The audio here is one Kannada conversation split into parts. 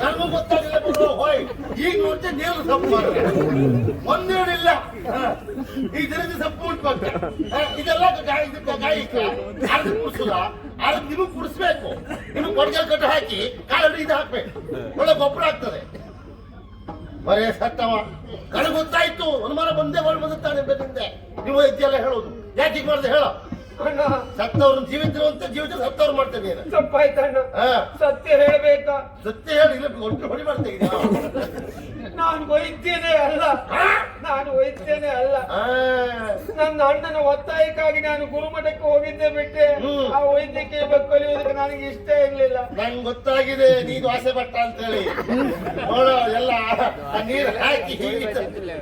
ನನಗೂ ಗೊತ್ತಾಗಿಲ್ಲ ಹೋಯ್, ಈಗ ನೋಡ್ತೇನೆ ನೇರು ಸೊಪ್ಪು ಮಾರ್ರೆ. ಒಂದೇನಿಲ್ಲ. ಈ ದಿನದ ಸಪ್ಪು ಉಂಟು ಇದೆಲ್ಲ ಗಾಯ ಗಾಯಕ ಅರ್ಧ ಕುಡಿಸುದ ಅರ್ಧ ನಿಮಗೆ ಕುಡಿಸ್ಬೇಕು. ನಿಮಗೆ ಕೊಡ್ಗೆ ಕಟ್ಟು ಹಾಕಿ ಕಾಲಲ್ಲಿ ಇದು ಹಾಕ್ಬೇಕು. ಒಳ್ಳೆ ಗೊಬ್ಬರ ಆಗ್ತದೆ. ಬರೇ ಸತ್ತವ. ಕಡೆ ಗೊತ್ತಾಯ್ತು. ಅನುಮಾನ ಬಂದೇ ಮಾಡಿ ಬಂದುತ್ತಾನೆ ಬೆನ್ನಿಂದೆ. ನೀವು ಇದೆಲ್ಲ ಹೇಳೋದು. ಯಾಕೆ ಮಾಡ್ದೆ ಹೇಳೋ. ಅಣ್ಣ. ಸತ್ತವ್ರನ್ನ ಜೀವಿತಿರುವಂತ ಜೀವಿತ ಸತ್ತವ್ರು ಮಾಡ್ತೇನೆ ನೀನು. ತಪ್ಪಾಯ್ತಣ್ಣ ಹಾ. ಸತ್ಯ ಹೇಳಬೇಕಾ? ಸತ್ಯ ಹೇಳಿ ಇಲ್ಲ ಒಟ್ಟು ಹೊಡಿ ಮಾಡ್ತೇನೆ ನಾನು ಬೈತೇನೆ ಅಲ್ಲ. ನಾನು ವೈದ್ಯನೇ ಅಲ್ಲ. ನನ್ನ ಅಣ್ಣನ ಒತ್ತಾಯಕ್ಕಾಗಿ ನಾನು ಗುರುಮಠಕ್ಕೆ ಹೋಗಿದ್ದೆ ಬಿಟ್ಟೆ. ಆ ವೈದ್ಯಕೀಯ ಕಲಿಯೋದಕ್ಕೆ ನನಗೆ ಇಷ್ಟ ಇರ್ಲಿಲ್ಲ. ನಂಗ್ ಗೊತ್ತಾಗಿದೆ ನೀನು ಆಸೆ ಪಟ್ಟ ಅಂತ ಹೇಳಿ ನೋಡೋ ಎಲ್ಲ ನೀರು ಹಾಕಿ ಹೀಗೆ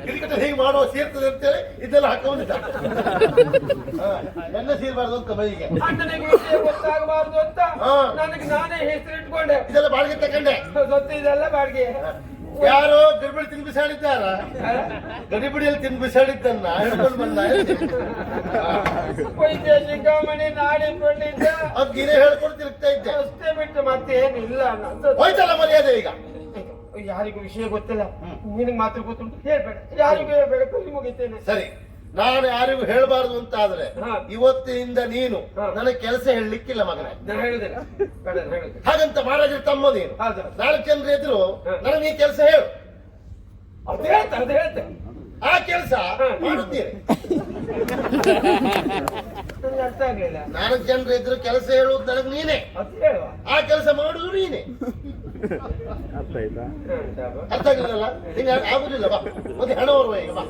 ಕ್ರಿಕೆಟ್ ಹೀಗೆ ಮಾಡುವ ಸೇರ್ತದೆ ಅಂತೇಳಿ ಇದೆಲ್ಲ ಹಾಕೊಂಡಿದ್ದ. ಎಲ್ಲ ಸೇರ್ಬಾರ್ದು ಅಂತ ಮೈಗೆ. ಅಣ್ಣನಿಗೆ ವಿಷಯ ಗೊತ್ತಾಗಬಾರ್ದು ಅಂತ. ನನಗೆ ನಾನೇ ಹೆಸರಿಟ್ಕೊಂಡೆ. ಇದೆಲ್ಲ ಬಾಡಿಗೆ ತಕೊಂಡೆ ಗೊತ್ತು ಇದೆಲ್ಲ ಬಾಡಿಗೆ. ಯಾರೋ ಗಡಿಬಿಡಿ ತಿನ್ ಬಿಸಾಡಿದ್ದಾರ? ಗಡಿಬಿಡಿಯಲ್ಲಿ ತಿನ್ ಬಿಸಾಡಿದ್ದನ್ನ ಹಿಡ್ಕೊಂಡು ಬಂದ ಶಿಖಾಮಣಿ ನಾಡಿ ಕೊಂಡಿದ್ದ ಅದ್ ನೀನೇ ಹೇಳ್ಕೊಂಡು ತಿರುಗ್ತಾ ಇದ್ದೆ. ಅಷ್ಟೇ ಬಿಟ್ಟು ಮತ್ತೆ ಏನಿಲ್ಲ ನಂದು ಹೋಯ್ತಲ್ಲ ಮರ್ಯಾದೆ ಈಗ? ಯಾರಿಗೂ ವಿಷಯ ಗೊತ್ತಿಲ್ಲ. ನಿನಗ್ ಮಾತ್ರ ಗೊತ್ತುಂಟು? ಹೇಳ್ಬೇಡ. ಯಾರಿಗೂ ಹೇಳ್ಬೇಡ. ಮುಗಿತೇನೆ. ಸರಿ. ನಾನು ಯಾರಿಗೂ ಹೇಳಬಾರದು ಅಂತ ಆದ್ರೆ ಇವತ್ತಿನಿಂದ ನೀನು ನನಗೆ ಕೆಲಸ ಹೇಳಲಿಕ್ಕಿಲ್ಲ ಮಗನೇ. ಹಾಗಂತ ಮಹಾರಾಜರು ತಮ್ಮ ನೀನು ಹೌದು. ನಾಲ್ಕು ಜನರು ಎದುರು. ನನಗೆ ನೀ ಕೆಲಸ ಹೇಳು. ಆ ಕೆಲಸ ಹಾ. ಮಾಡುತ್ತೀರಿ ನನಗೆ ಅರ್ಥ ಆಗ್ಲಿಲ್ಲ ನಾಲ್ಕು ಜನರ ಇದ್ರು ಕೆಲಸ ಹೇಳುವುದು ನನಗೆ ನೀನೇ. ಆ ಕೆಲಸ ಮಾಡುದು ನೀನೆ. ಅರ್ಥ ಆಯ್ತಾ? ಅರ್ಥ ಆಗಿಲ್ಲಲ್ಲ? ಹಿಂಗ ಆಗುದಿಲ್ಲ ಬಾ. ಮತ್ತೆ ಹಣ ಬರುವ ಈಗ ಬಾ!